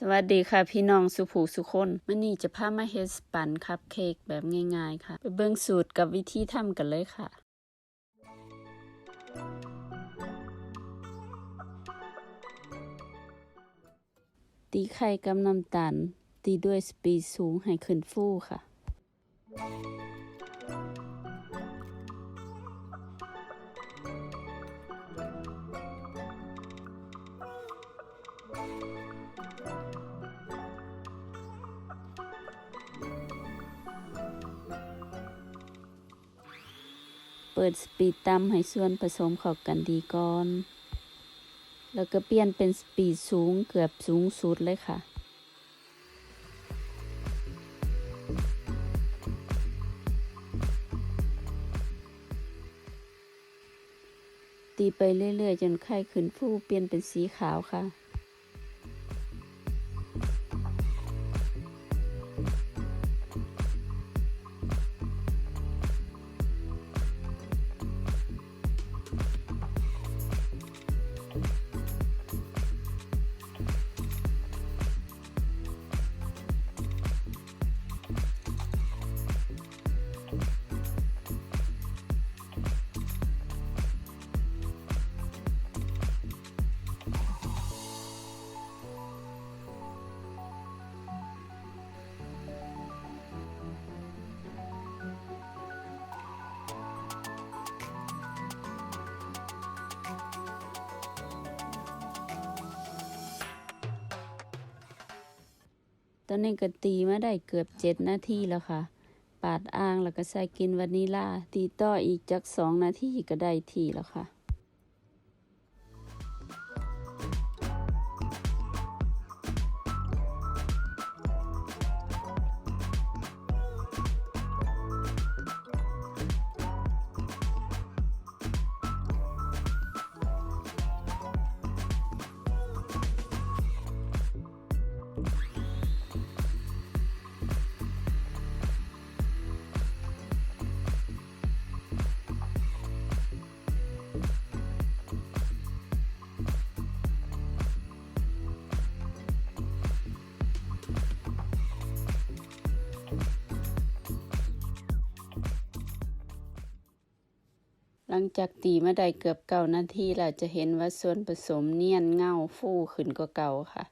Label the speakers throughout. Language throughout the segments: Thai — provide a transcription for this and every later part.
Speaker 1: สวัสดีค่ะพี่น้องสุผูสุคนมื่อนี้จะพามาเฮสปันคัพเค้กแบบง่ายๆ ค่ะ ไปเบิ่งสูตรกับวิธีทำกันเลยค่ะ ตีไข่กับน้ำตาลตีด้วยสปีดสูงให้ขึ้นฟูค่ะ เปิดสปีดต่ำให้ส่วนผสมเข้ากันดีก่อน แล้วก็เปลี่ยนเป็นสปีดสูงเกือบสูงสุดเลยค่ะตีไปเรื่อยๆ จนไข่ขึ้นฟูเปลี่ยนเป็นสีขาวค่ะ ตอนนี้ก็ตีมาได้เกือบเจ็ดนาทีแล้วค่ะ ปาดอ่างแล้วก็ใส่กินวานิลาตีต่ออีกจักสองนาทีก็ได้ทีแล้วค่ะ หลังจากตีมาได้เกือบเก่านาทีแล้วจะเห็นว่าส่วนผสมเนียนเงาฟูขึ้นกว่าเก่าค่ะ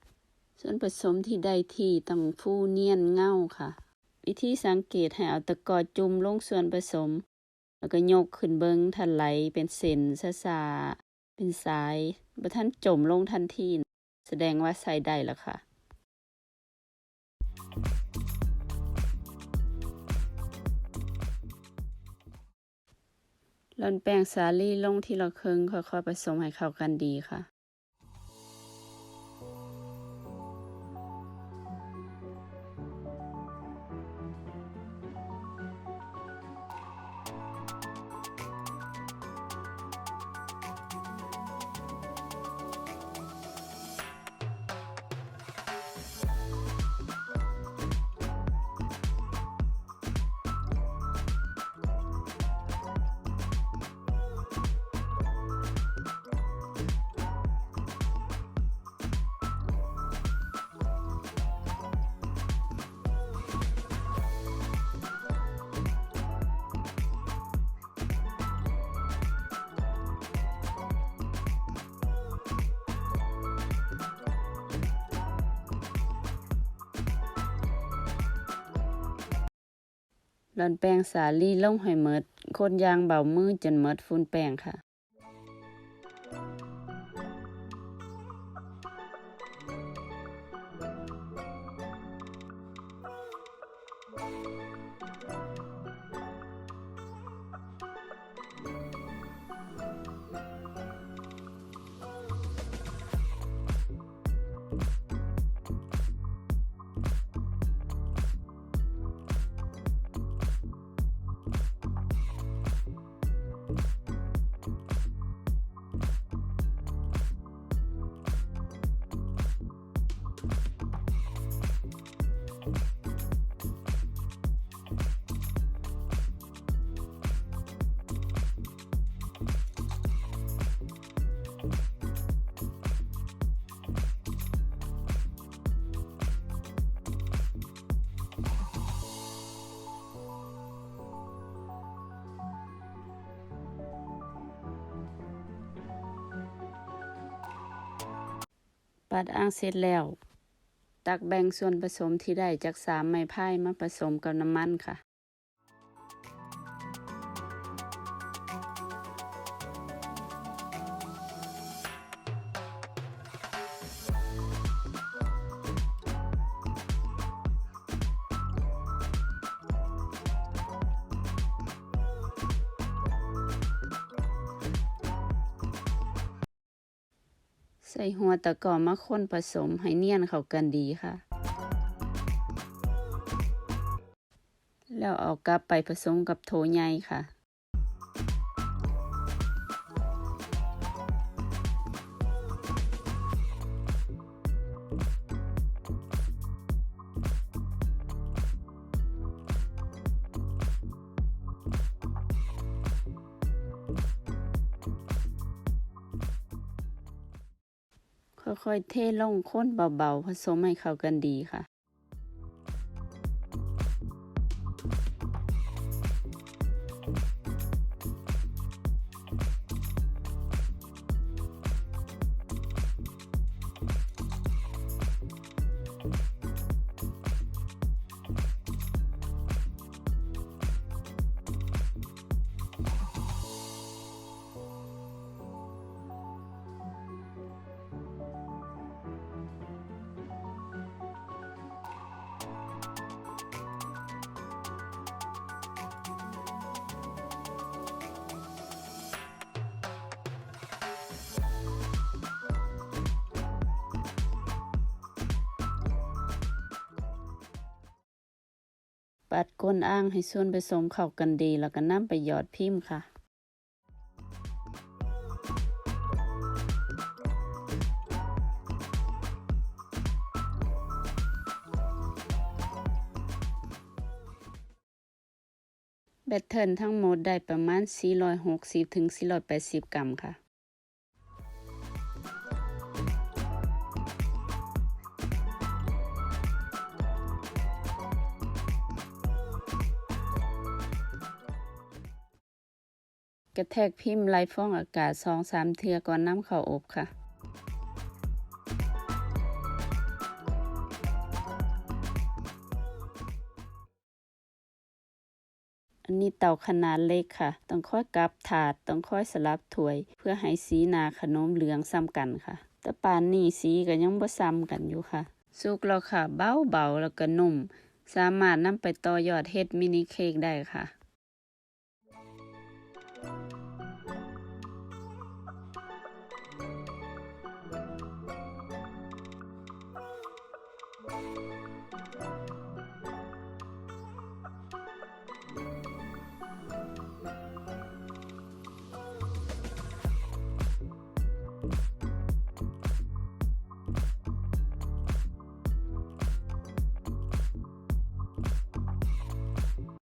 Speaker 1: ส่วนผสมที่ได้ที่ต้องฟูเนียนเงาค่ะ วิธีสังเกตให้เอาตะกอจุ่มลงส่วนผสม แล้วก็ยกขึ้นเบิงทันไหลเป็นเส้นซาซาเป็นสายบ่ทันจมลงทันทีแสดงว่าใส่ได้แล้วค่ะ ร่อนแป้งสาลี่ลงที่ละครึ่งค่อยๆผสมให้เข้ากันดีค่ะ ร่อนแป้งสาลี่ลงให้เมดคนยางเบามือจนเมดฟุ้นแป้งค่ะ ปัดอ่างเสร็จแล้ว ตักแบ่งส่วนผสมที่ได้จากสามไม้พายมาผสมกับน้ำมันค่ะ ส่หัวตะกอมาคนผสมให้เนียนเข้ากันดีค่ะ แล้วเอากลับไปผสมกับโถใหญ่ค่ะ ค่อยๆเทลงข้นเบาๆ ผสมให้เข้ากันดีค่ะ ปัดก้นอ่างให้ส่วนผสมเข้ากันดี แล้วก็นำไปหยอดพิมพ์ค่ะแบตเทิลทั้งหมดได้ประมาณ 460-480 กรัมค่ะ กระแทกพิมพ์ไล่ฟองอากาศ2-3เทือก่อนน้ำเข้าอบค่ะ อันนี้เตาขนาดเล็กค่ะ ต้องค่อยกลับถาดต้องค่อยสลับถ้วย เพื่อให้สีนาขนมเหลืองซ้ำกันค่ะ แต่ปานนี้สีก็ยังบ่ซ้ำกันอยู่ค่ะ สุกแล้วค่ะเบาเบาๆแล้วก็นุ่ม สามารถนำไปต่อยอดเฮ็ดมินิเค้กได้ค่ะ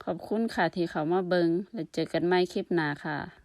Speaker 1: ขอบคุณค่ะที่เขามาเบิงแล้วเจอกันใหม่คลิปหน้าค่ะ